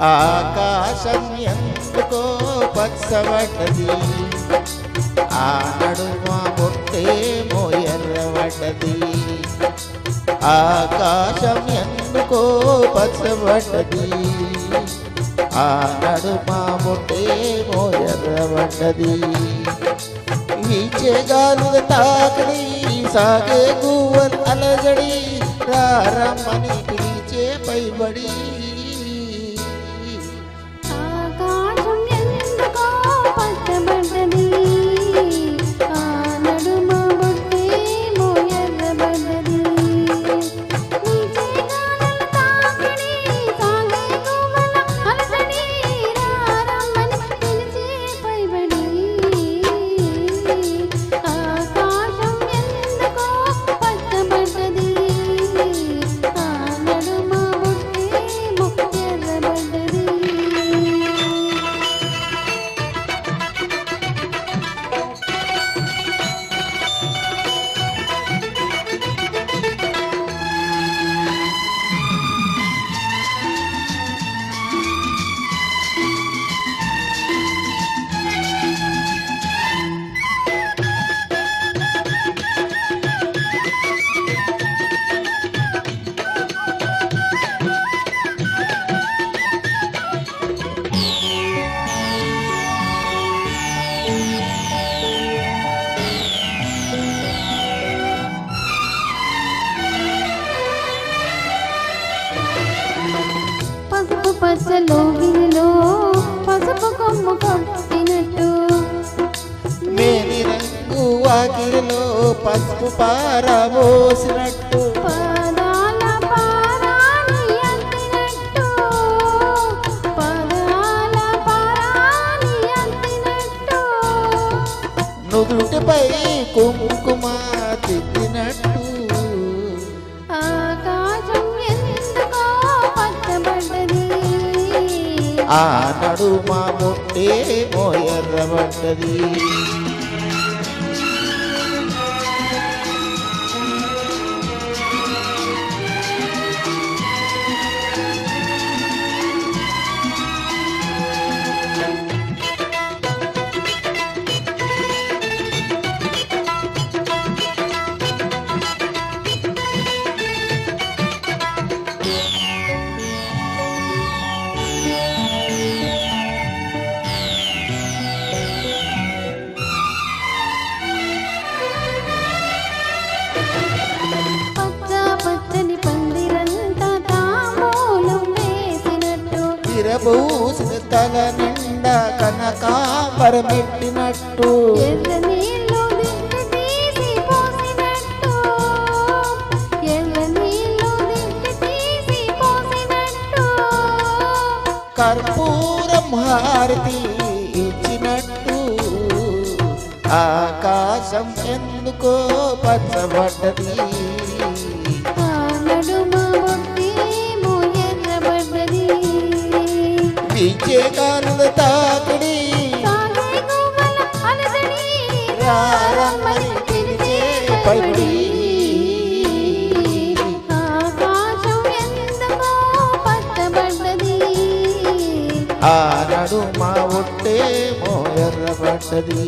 ఆకాశం ఎందుకో పచ్చబడ్డది? ఆ నడుమ బొట్టేమో ఎర్రబడ్డది ఆకాశం ఎందుకో పచ్చబడ్డది? ఆ నడుమ బొట్టేమో ఎర్రబడ్డది వీచేగాలు తాకడి సాగే గువ్వల్ అలజడి రారమ్మని పిలిచే పైబడి. పసుపు పచ్చలో గిరిలో పసుపు కొమ్ము కొట్టినట్టు. మేని రంగు వాకిలిలో పసుపు పారబోసినట్టు నుదుటిపై కుంకుమ తిట్టినట్టు ఆ నడుమ ముట్టేమో ఎర్రబడ్డది విరబూసిన తల నిండా కనకాంబరమెట్టినట్టు కర్పూరం హారతి ఇచ్చినట్టు. ఆకాశం ఎందుకో పచ్చబడ్డది. నడుమ వీచే కానుల తాకిడి. సాగే గువ్వల అలజడి రారమ్మని పిలిచే పైడి. ఆకాశం ఎందుకో పచ్చబడ్డది. ఆ నడుమ ఒట్టేమో ఎర్రబడ్డది